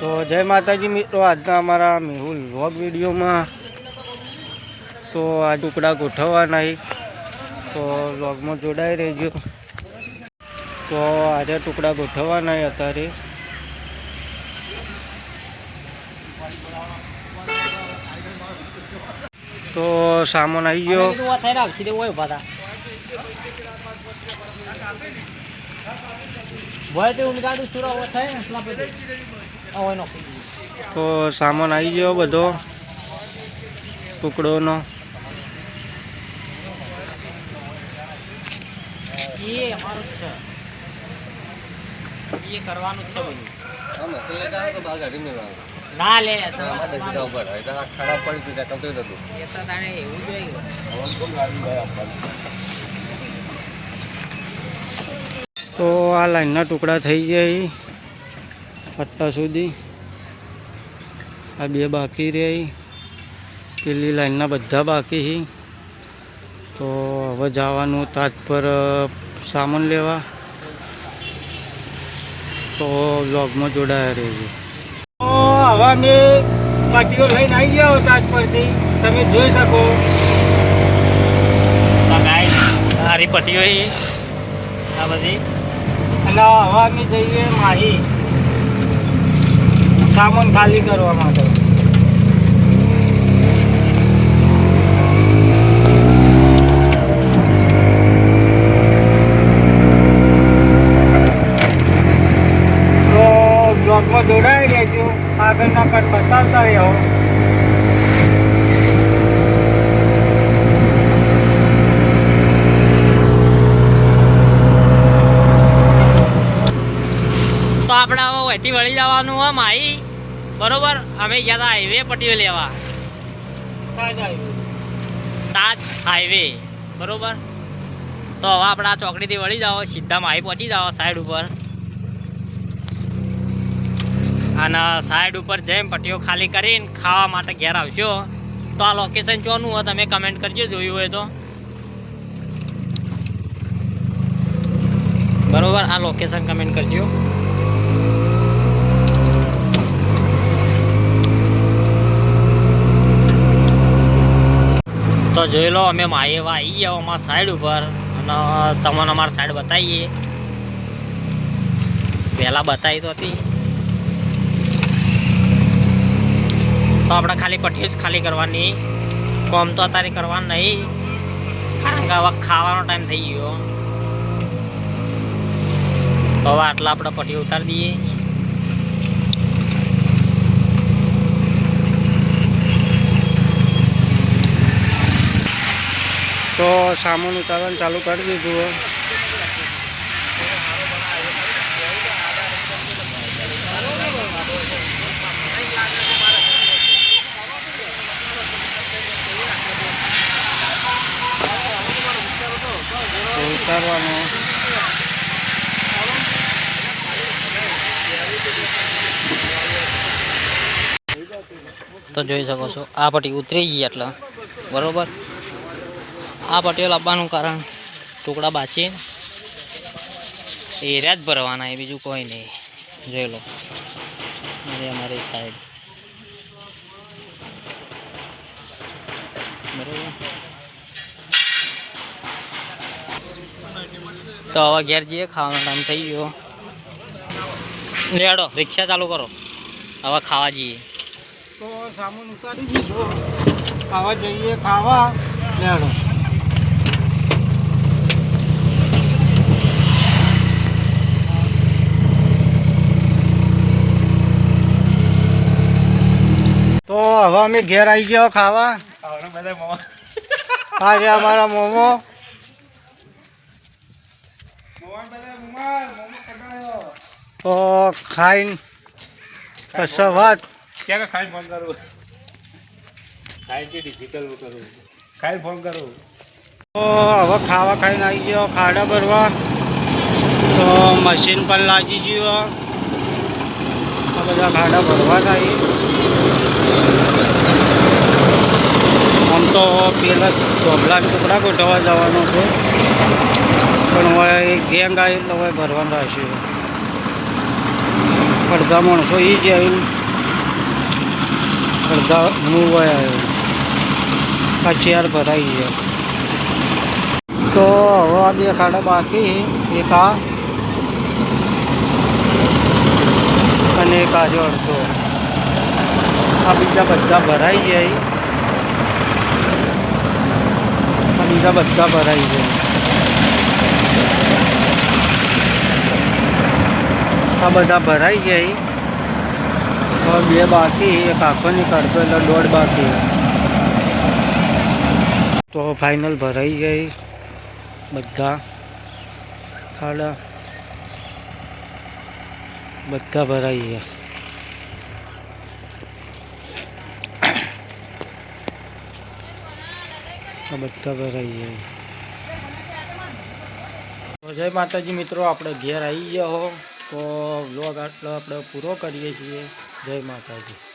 તો જય માતાજી મિત્રો આજના અમારા મેહુલ વ્લોગ વિડીયોમાં. તો આ ટુકડા ગોઠવવાના. તો વ્લોગમાં જોડાઈ રહેજો. તો આજે ટુકડા ગોઠવવાના અત્યારે. તો સામાન આવી ગયો. તો સામાન આવી ગયો બધો ટુકડોનો. કરવાનું જ છે બધું. ના લે એ તો તાણે એવું જોઈએ તો આ લાઈનના ટુકડા થઈ જાય અત્યાર સુધી. આ બે બાકી રહે. પેલી લાઈનના બધા બાકી છે તો હવે જવાનું તાજ પર સામાન લેવા. તો બ્લોગમાં જોડાયા રહીએ તો હવે અમે પાટીઓ લઈને આવી ગયા તાજ પરથી. તમે જોઈ શકો. સારી પટ્ટીઓ આ બધી. અને હવે અમે જઈએ માહી. સામાન ખાલી કરવા માટે. તો બ્લોગમાં જોડાઈ રહેજો. આગળના કટ બતાવતા રહો તો આપણે હવે વહીથી વળી જવાનું હોય માઈ બરોબર અમે ગયા હતા હાઈવે પટીઓ લેવા. તાજ હાઈવે બરોબર? તો હવે આપણે આ ચોકડીથી વળી જાઓ સીધા માઈ પહોંચી જાઓ સાઈડ ઉપર. અને સાઈડ ઉપર જઈને પટ્ટીઓ ખાલી કરીને ખાવા માટે ઘેર આવશો તો આ લોકેશન ચોનું હોય તમે કમેન્ટ કરજો જોયું હોય તો. બરોબર આ લોકેશન કમેન્ટ કરજો. તો જોઈ લો, અમે માયેવા આવી ગયા અમારા સાઈડ ઉપર. અને તમને અમારી સાઈડ બતાવીએ. પહેલાં બતાવી તો હતી. તો આપણે ખાલી પટ્ટી જ ખાલી કરવાની. કોમ તો અત્યારે કરવાનું નહીં. કારણ કે હવે ખાવાનો ટાઈમ થઈ ગયો. હવે આટલા આપણે પટ્ટી ઉતારી દઈએ. તો સામાન ઉતારવાનું ચાલુ કરી દીધું ઉતારવાનું. તો જોઈ શકો છો, આ પટ્ટી ઉતરી ગઈ એટલે બરોબર? આ પટેલ આપવાનું કારણ ટુકડા બાચી. એરિયા જ ભરવાના, એ બીજું કોઈ નહીં. જોઈ લો. અમારી સાઈડ તો હવે ઘેર જઈએ, ખાવાનો ટાઈમ થઈ ગયો. લેડો રિક્ષા ચાલુ કરો. હવે ખાવા જઈએ. ખાવા જઈએ, ખાવા. લેડો તો હવે અમે ઘેર આવી ગયા ખાવા. આજે અમારા મોમો. તો ખાઈને કશો વાત ક્યાં ખાઈ ફોન કરું? ખાઈ કે ડિજિટલ કરું. ખાઈને ફોન કરું. તો હવે ખાવા ખાઈને આવી ગયો ખાડા ભરવા. તો મશીન પણ લાગી ગયો આ બધા ખાડા ભરવા થાય આમ તો પહેલાં ઢોકળા ટુકડા ગોઠવવા જવાનું છે. પણ હવે ગેંગ આવી એટલે હવે ભરવાનું રાખ્યું અડધા માણસો એ જ આવીને અડધા વય આવ્યો આ ચેર ભરાઈ ગયા. તો હવે આ બે બાકી એક આ અને એક આજે અડધો. આ બીજા બધા ભરાઈ જાય આ બીજા બધા ભરાઈ જાય આ બધા ભરાઈ જાય હવે બે બાકી, એક આખો નીકળતો એટલે દોઢ બાકી તો ફાઇનલ ભરાઈ ગઈ બધા. ખાડા બધા ભરાઈ ગયા. આ બધા ભરાઈ જાય જય માતાજી મિત્રો, આપણે ઘેર આવી ગયા હો. તો વ્લોગ આટલો આપણે પૂરો કરીએ છીએ. જય માતાજી.